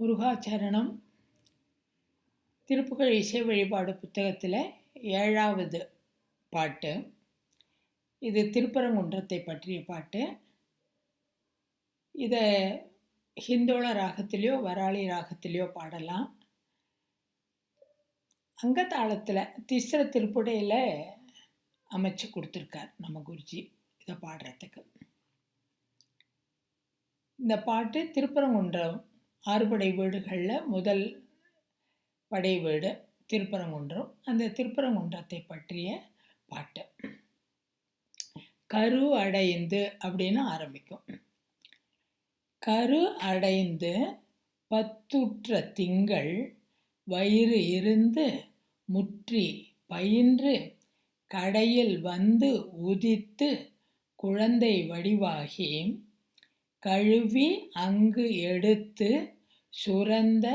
முருகாச்சரணம் திருப்புகழ் இசை வழிபாடு புத்தகத்தில் ஏழாவது பாட்டு. இது திருப்பரங்குன்றத்தை பற்றிய பாட்டு. இதை ஹிந்தோள ராகத்திலையோ வராளி ராகத்திலையோ பாடலாம். அங்கத்தாளத்தில் திஸ்ர திருப்புடையில் அமைச்சு கொடுத்துருக்கார் நம்ம குருஜி இதை பாடுறதுக்கு. இந்த பாட்டு திருப்பரங்குன்றம் ஆறுபடை வீடுகளில் முதல் படை வீடு திருப்பரங்குன்றம். அந்த திருப்பரங்குன்றத்தை பற்றிய பாட்டு. கரு அடைந்து அப்படின்னு ஆரம்பிக்கும். கரு அடைந்து பத்துற்ற திங்கள் வயிறு இருந்து முற்றி பயின்று கடையில் வந்து உதித்து குழந்தை வடிவாகி கழுவி அங்கு எடுத்து சுரந்த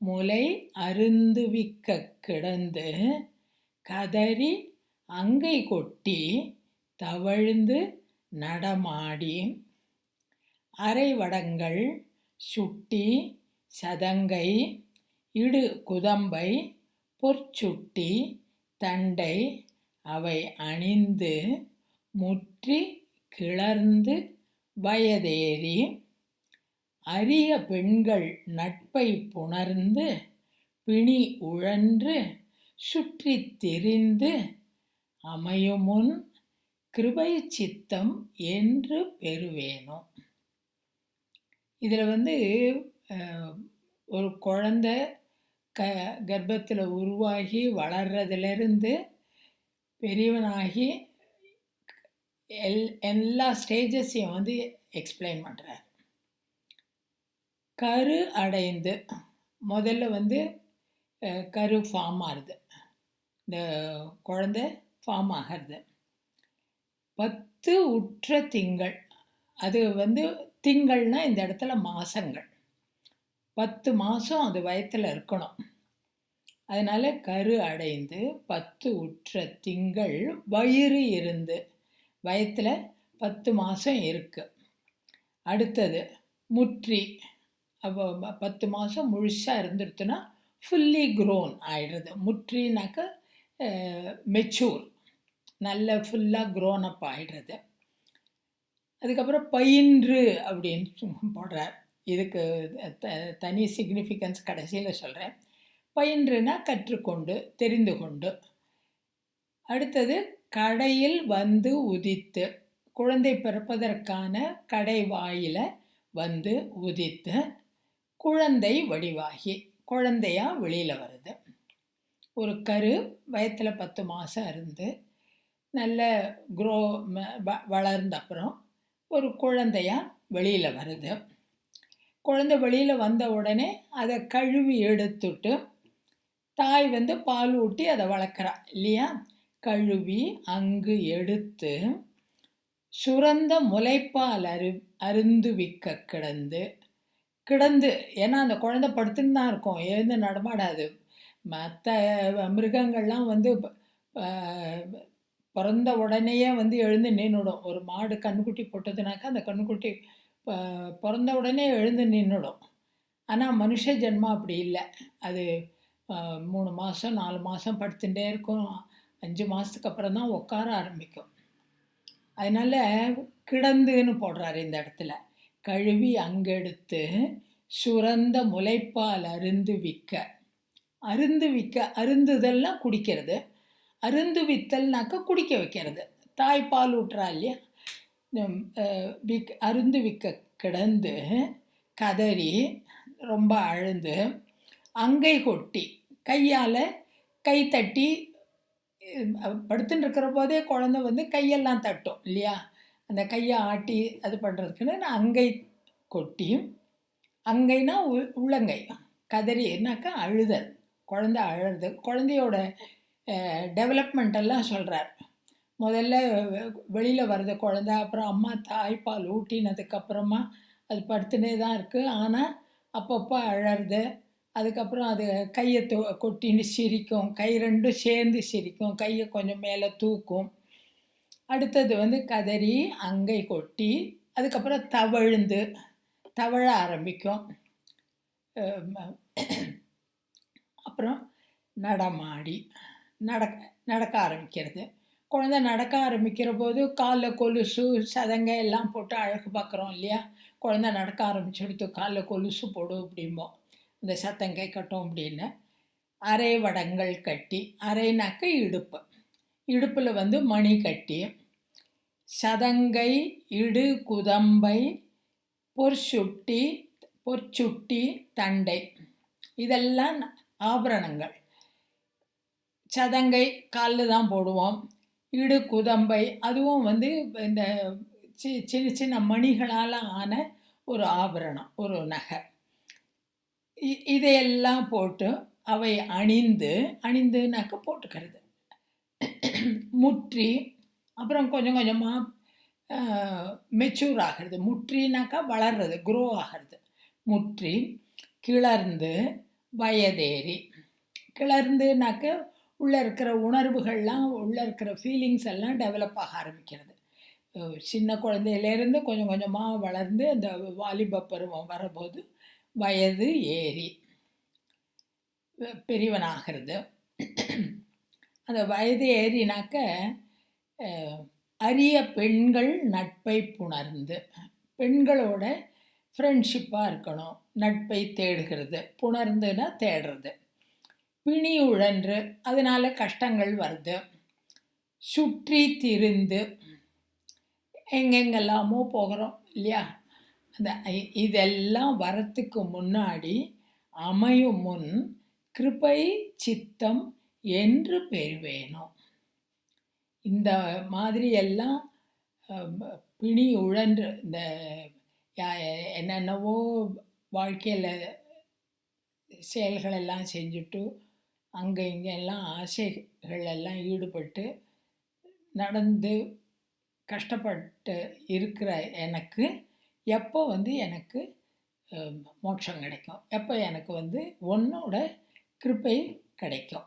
முலை அருந்துவிக்க கிடந்து கதறி அங்கை கொட்டி தவழ்ந்து நடமாடி. அரைவடங்கள் சுட்டி சதங்கை இடு குதம்பை பொற்சுட்டி தண்டை அவை அணிந்து முற்றி கிளர்ந்து வயதேறி. அரிய பெண்கள் நட்பை புணர்ந்து பிணி உழன்று சுற்றி திரிந்து அமையுமுன் கிருபை சித்தம் என்று பெறுவேணும் இதில் வந்து ஒரு குழந்த க கர்ப்பத்தில் உருவாகி வளர்றதுலேருந்து பெரியவனாகி எல் எல்லா ஸ்டேஜஸையும் வந்து எக்ஸ்பிளைன் பண்ணுறார். கரு அடைந்து முதல்ல வந்து கரு ஃபார்ம் ஆகுது இந்த குழந்த ஃபார்ம் ஆகிறது. பத்து உற்ற திங்கள். அது வந்து திங்கள்னா இந்த இடத்துல மாதங்கள் பத்து மாதம் அது வயத்தில் இருக்கணும். அதனால் கரு அடைந்து பத்து உற்ற திங்கள் வயிறு இருந்து வயத்தில் பத்து மாதம் இருக்குது அடுத்தது முற்றி. அப்போ பத்து மாதம் முழுசாக இருந்துருத்துன்னா ஃபுல்லி க்ரோன் ஆயிடுறது. முற்றினாக்க மெச்சூர் நல்ல ஃபுல்லாக க்ரோன் அப் ஆகிடுறது அதுக்கப்புறம் பயின்று அப்படின்னு போடுறார் இதுக்கு த தனி சிக்னிஃபிகன்ஸ் கடைசியில் சொல்கிறேன் பயின்றுனா கற்றுக்கொண்டு தெரிந்து கொண்டு. அடுத்தது கடையில் வந்து உதித்து குழந்தை பிறப்பதற்கான கடை வாயில வந்து உதித்து குழந்தை வடிவாகி குழந்தையா வெளியில் வருது. ஒரு கரு வயத்தில் பத்து மாதம் இருந்து நல்ல குரோ வளர்ந்த அப்புறம் ஒரு குழந்தையா வெளியில் வருது. குழந்தை வெளியில் வந்த உடனே அதை கழுவி எடுத்துட்டு தாய் வந்து பால் ஊட்டி அதை வளர்க்குறா இல்லையா? கழுவி அங்கு எடுத்து சுரந்த முளைப்பால் அரு அருந்துவிக்க கிடந்து கிடந்து ஏன்னா அந்த குழந்தை படுத்துன்னு தான் இருக்கும். எழுந்து நடமாடாது. மற்ற மிருகங்கள்லாம் வந்து பிறந்த உடனேயே வந்து எழுந்து நின்றுடும் ஒரு மாடு கண்ணுக்குட்டி போட்டதுனாக்கா அந்த கண்ணுக்குட்டி பிறந்த உடனே எழுந்து நின்றுடும் ஆனால் மனுஷ ஜென்மம் அப்படி இல்லை. அது மூணு மாதம் நாலு மாதம் படுத்துட்டே இருக்கும். அஞ்சு மாதத்துக்கு அப்புறம் தான் உட்கார ஆரம்பிக்கும். அதனால் கிடந்துன்னு போடுறாரு இந்த இடத்துல. கழுவி அங்கெடுத்து சுரந்த முளைப்பால் அருந்து விற்க அருந்து விற்க அருந்துதல்னா குடிக்கிறது. அருந்து வித்தல்னாக்க குடிக்க வைக்கிறது. தாய்ப்பால் ஊட்டுறா இல்லையா? விக் அருந்து விற்க கிடந்து கதறி ரொம்ப அழுந்து அங்கை கொட்டி கையால் கை தட்டி படுத்துட்டு இருக்கிற போதே குழந்த வந்து கையெல்லாம் தட்டும் இல்லையா? அந்த கையை ஆட்டி அது பண்ணுறதுக்குன்னு நான் அங்கை கொட்டி அங்கைனா உ உள்ளங்கை என்னாக்கா அழுதல் குழந்த அழுது குழந்தையோட டெவலப்மெண்ட்டெல்லாம் சொல்கிறார் முதல்ல வெளியில் வர்றது குழந்த அப்புறம் அம்மா தாய்ப்பால் ஊட்டினதுக்கப்புறமா அது படுத்துனே தான் இருக்குது ஆனால் அப்பப்போ அழறது அதுக்கப்புறம் அது கையை தொ கொட்டின்னு சிரிக்கும் கை ரெண்டும் சேர்ந்து சிரிக்கும் கையை கொஞ்சம் மேலே தூக்கும். அடுத்தது வந்து கதறி அங்கை கொட்டி அதுக்கப்புறம் தவழ்ந்து தவழ ஆரம்பிக்கும். அப்புறம் நடமாடி நடக்க நடக்க ஆரம்பிக்கிறது. குழந்தை நடக்க ஆரம்பிக்கிற போது காலில் கொலுசு சதங்கை எல்லாம் போட்டு அழகு பார்க்குறோம் இல்லையா? குழந்தை நடக்க ஆரம்பிச்சுடுத்து காலில் கொலுசு போடும் அப்படிம்போம். இந்த சத்தம் கேட்கட்டும் அப்படின்னு. அரை வடங்கள் கட்டி அரைனாக்க இடுப்பு. இடுப்பில் வந்து மணி கட்டி சதங்கை இடு குதம்பை பொற்சுட்டி பொற்சுட்டி தண்டை. இதெல்லாம் ஆபரணங்கள். சதங்கை காலில் தான் போடுவோம். இடு குதம்பை அதுவும் வந்து இந்த சி சின்ன சின்ன மணிகளால் ஆன ஒரு ஆபரணம் ஒரு நகை. இதையெல்லாம் போட்டு அவை அணிந்து அணிந்துனாக்க போட்டுக்கிறது. முற்றி அப்புறம் கொஞ்சம் கொஞ்சமாக மெச்சூர் ஆகிறது. முற்றினாக்கா வளர்றது குரோ ஆகிறது. முற்றி கிளர்ந்து வயதேறி. கிளர்ந்துனாக்க உள்ளே இருக்கிற உணர்வுகள்லாம் உள்ளே இருக்கிற ஃபீலிங்ஸ் எல்லாம் டெவலப் ஆக ஆரம்பிக்கிறது. சின்ன குழந்தையிலேருந்து கொஞ்சம் கொஞ்சமாக வளர்ந்து அந்த வாலிப பருவம் வரும்போது வயது ஏறி பெரியவனாகிறது. அந்த வயது ஏறினாக்க அரிய பெண்கள் நட்பை புணர்ந்து பெண்களோட ஃப்ரெண்ட்ஷிப்பாக இருக்கணும் நட்பை தேடுகிறது புணர்ந்துன்னா தேடுறது. பிணி உழன்று அதனால் கஷ்டங்கள் வருது. சுற்றி திரிந்து எங்கெங்கெல்லாமோ போகிறோம் இல்லையா? அந்த இதெல்லாம் வரத்துக்கு முன்னாடி அமையும் முன் கிருபை சித்தம் என்று பெறுவேணும் இந்த மாதிரி எல்லாம் பிணி உழன்று இந்த என்னென்னவோ வாழ்க்கையில் செயல்கள் எல்லாம் செஞ்சுட்டு அங்கே இங்கே எல்லாம் ஆசைகள் எல்லாம் ஈடுபட்டு நடந்து கஷ்டப்பட்டு இருக்கிற எனக்கு எப்போ வந்து எனக்கு மோட்சம் கிடைக்கும். எப்போ எனக்கு வந்து உன்னோட கிருப்பை கிடைக்கும்.